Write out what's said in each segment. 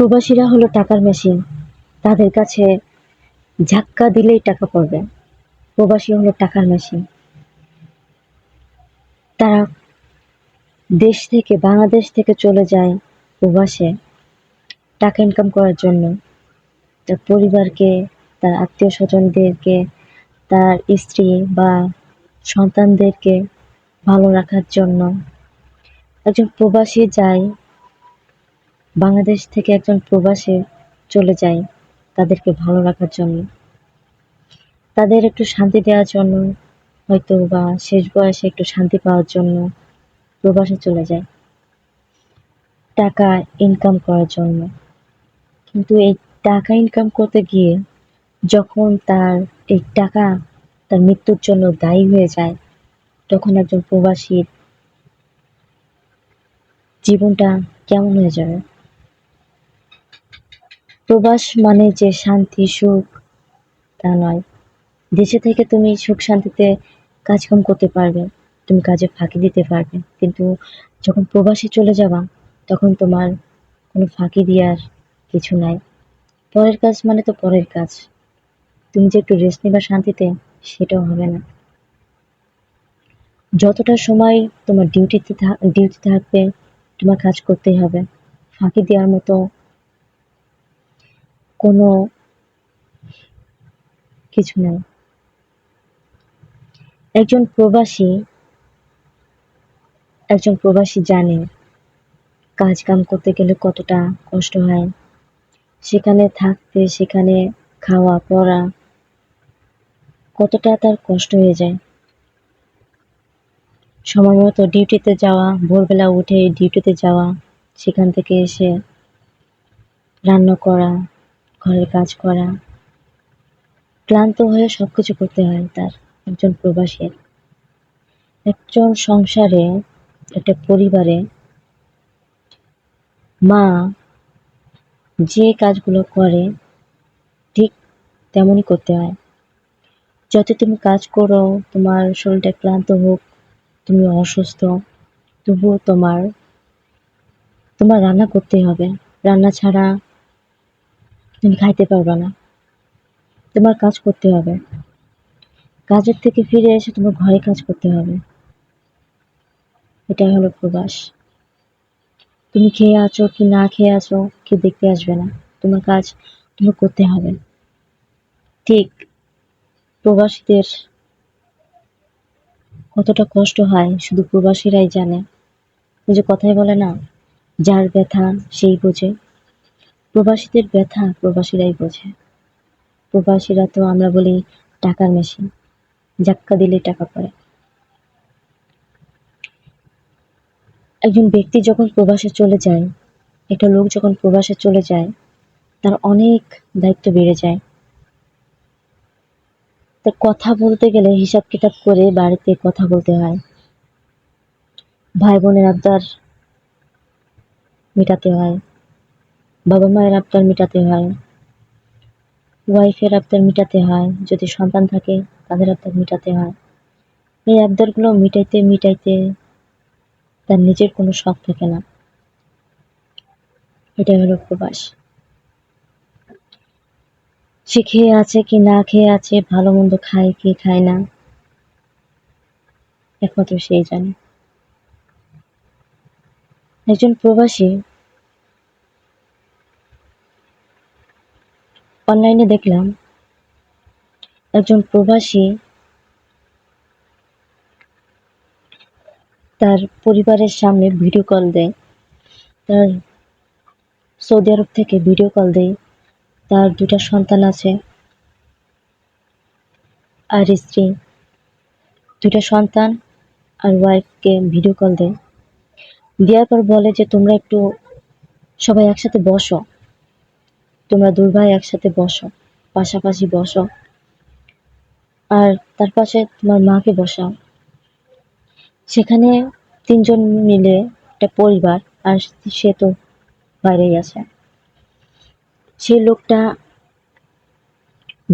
প্রবাসীরা হলো টাকার মেশিন তাদের কাছে ঝাক্কা দিলেই টাকা পড়বে। প্রবাসী হলো টাকার মেশিন তারা দেশ থেকে, বাংলাদেশ থেকে চলে যায় প্রবাসে টাকা ইনকাম করার জন্য। তার পরিবারকে, তার আত্মীয় স্বজনদেরকে তার স্ত্রী বা সন্তানদেরকে ভালো রাখার জন্য একজন প্রবাসী যায় বাংলাদেশ থেকে একজন প্রবাসে চলে যায় তাদেরকে ভালো রাখার জন্য। তাদের একটু শান্তি দেওয়ার জন্য, হয়তো বা শেষ বয়সে একটু শান্তি পাওয়ার জন্য প্রবাসে চলে যায়। টাকা ইনকাম করার জন্য। কিন্তু এই টাকা ইনকাম করতে গিয়ে যখন তার এই টাকা তার মৃত্যুর জন্য দায়ী হয়ে যায়, তখন একজন প্রবাসীর জীবনটা কেমন হয়ে যাবে? প্রবাস মানে যে শান্তি, সুখ, তা নয়। দেশে থেকে তুমি সুখ, শান্তিতে কাজকাম করতে পারবে, তুমি কাজে ফাঁকি দিতে পারবে। কিন্তু যখন প্রবাসে চলে যাবা, তখন তোমার কোনো ফাঁকি দেওয়ার কিছু নাই। পরের কাজ মানে তো পরের কাজ। তুমি যে একটু রেস্ট নিবা শান্তিতে, সেটাও হবে না। যতটা সময় তোমার ডিউটিতে ডিউটি থাকবে, তোমার কাজ করতেই হবে। ফাঁকি দেওয়ার মতো কোনো কিছু নাই। একজন প্রবাসী একজন প্রবাসী জানে কাজ কাম করতে গেলে কতটা কষ্ট হয়। সেখানে থাকতে, সেখানে খাওয়া, পড়া কতটা তার কষ্ট হয়ে যায়। সময় মতো ডিউটিতে যাওয়া, ভোরবেলা উঠে ডিউটিতে যাওয়া, সেখান থেকে এসে রান্না করা ঘরের কাজ করা। ক্লান্ত হয়ে সব কিছু করতে হয় তার একজন প্রবাসীর। একজন সংসারে, একটা পরিবারে মা যে কাজগুলো করে, ঠিক তেমনই করতে হয়। যত তুমি কাজ করো, তোমার শরীরটা ক্লান্ত হোক, তুমি অসুস্থ, তবুও তোমার তোমার রান্না করতে হবে। রান্না ছাড়া তুমি খাইতে পারবে না। তোমার কাজ করতে হবে। কাজের থেকে ফিরে এসে তোমার ঘরে কাজ করতে হবে। এটাই হলো প্রবাস। তুমি খেয়ে আছো কি না খেয়ে আছো কেউ দেখতে আসবে না। তোমার কাজ তোমার করতে হবে। ঠিক প্রবাসীদের কতটা কষ্ট হয় শুধু প্রবাসীরাই জানে। ওই যে কথাই বলে না, যার ব্যথা সেই বোঝে। প্রবাসীদের ব্যথা প্রবাসীরাই বোঝে। প্রবাসীরা তো আমরা বলি টাকার মেশিন জাক্কা দিলে টাকা পড়ে। একজন ব্যক্তি যখন প্রবাসে চলে যায়, একটা লোক যখন প্রবাসে চলে যায়, তার অনেক দায়িত্ব বেড়ে যায়। তার কথা বলতে গেলে, হিসাব কিতাব করে বাড়িতে কথা বলতে হয়। ভাই বোনের আবদার মেটাতে হয়। বাবা মায়ের আবদার মেটাতে হয়। ওয়াইফের আবদার মেটাতে হয়। যদি সন্তান থাকে, তাদের আবদার মেটাতে হয়। এই আবদারগুলো মিটাইতে মিটাইতে তার নিজের কোনো শখ থাকে না। এটাই হলো প্রবাস। সে খেয়ে আছে কি না খেয়ে আছে, ভালো মন্দ খায় কি খায় না, একমাত্র সেই জানে। একজন প্রবাসী অনলাইনে দেখলাম একজন প্রবাসী তার পরিবারের সামনে ভিডিও কল দেয়। তার সৌদি আরব থেকে ভিডিও কল দেয়। তার দুটা সন্তান আছে, আর স্ত্রী। দুটা সন্তান আর ওয়াইফকে ভিডিও কল দেয়। দেওয়ার পর বলে যে, তোমরা একটু সবাই একসাথে বসো। তোমরা দুই ভাই একসাথে বসো, পাশাপাশি বসো। আর তার পাশে তোমার মাকে বসাও। সেখানে তিনজন মিলে একটা পরিবার, আর সে তো বাইরেই আছে। সেই লোকটা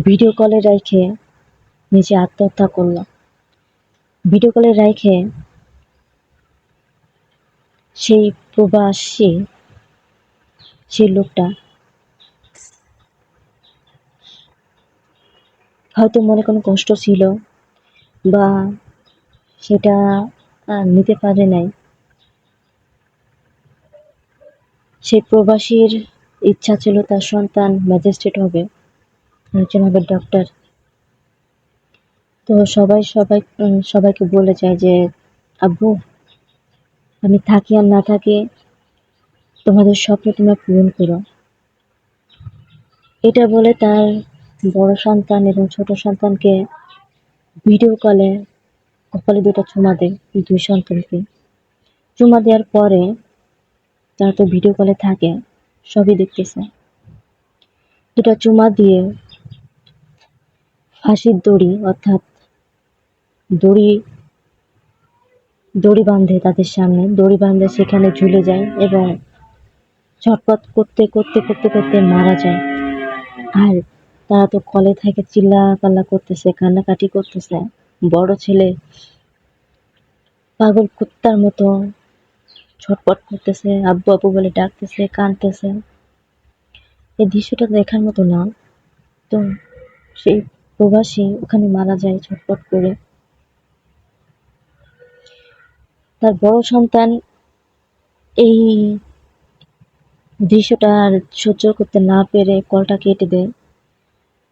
ভিডিও কলে রেখে নিজে আত্মহত্যা করল। ভিডিও কলে রেখে সেই প্রবাসী, সেই লোকটা হয়তো মনে কোনো কষ্ট ছিল বা সেটা নিতে পারে নাই। সেই প্রবাসীর ইচ্ছা ছিল তার সন্তান ম্যাজিস্ট্রেট হবে, একজন হবে ডক্টর তো সবাই সবাই, সবাইকে বলে যায় যে, আব্বু, আমি থাকি আর না থাকি, তোমাদের স্বপ্ন তোমরা পূরণ করো। এটা বলে তার বড় সন্তান এবং ছোট সন্তানকে ভিডিও কলে কপালে দুটো চুমা দেয় দুই সন্তানকে। চুমা দেওয়ার পরে তারা তো ভিডিও কলে থাকে, সবই দেখতেছে। দুটা চুমা দিয়ে ফাঁসির দড়ি, অর্থাৎ দড়ি দড়ি বাঁধে তাদের সামনে। দড়ি বাঁধে সেখানে ঝুলে যায় এবং ছটপট করতে করতে করতে করতে মারা যায়। আর তারা তো কলে থেকে চিল্লা পাল্লা করতেছে, কান্নাকাটি করতেছে। বড় ছেলে পাগল কুত্তার মতো ছটপট করতেছে, আব্বু আব্বু বলে ডাকতেছে, কাঁদতেছে। এই দৃশ্যটা দেখার মতো না। তো সেই প্রবাসী ওখানে মারা যায় ছটপট করে। তার বড় সন্তান এই দৃশ্যটা আর সহ্য করতে না পেরে কলটা কেটে দেয়।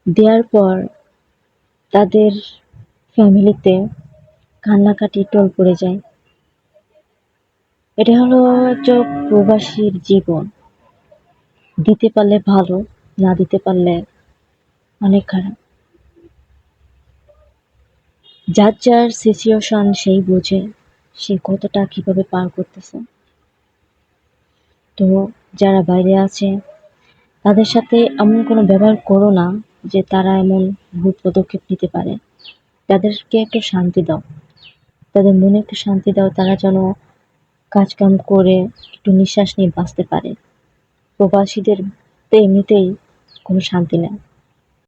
দেওয়ার পর তাদের ফ্যামিলিতে কান্নাকাটি টোল পড়ে যায়। এটা হলো একটা প্রবাসীর জীবন। দিতে পারলে ভালো, না দিতে পারলে অনেক খারাপ। যার যার সিচুয়েশন সেই বোঝে সে কতটা কীভাবে পার করতেছে। তো যারা বাইরে আছে, তাদের সাথে এমন কোনো ব্যবহার করো না যে তারা এমন ভূত পদক্ষেপ নিতে পারে। তাদেরকে একটু শান্তি দাও। তাদের মনে একটু শান্তি দাও, তারা যেন কাজকাম করে একটু নিঃশ্বাস নিয়ে বাঁচতে পারে। প্রবাসীদের তো এমনিতেই কোনো শান্তি নেই।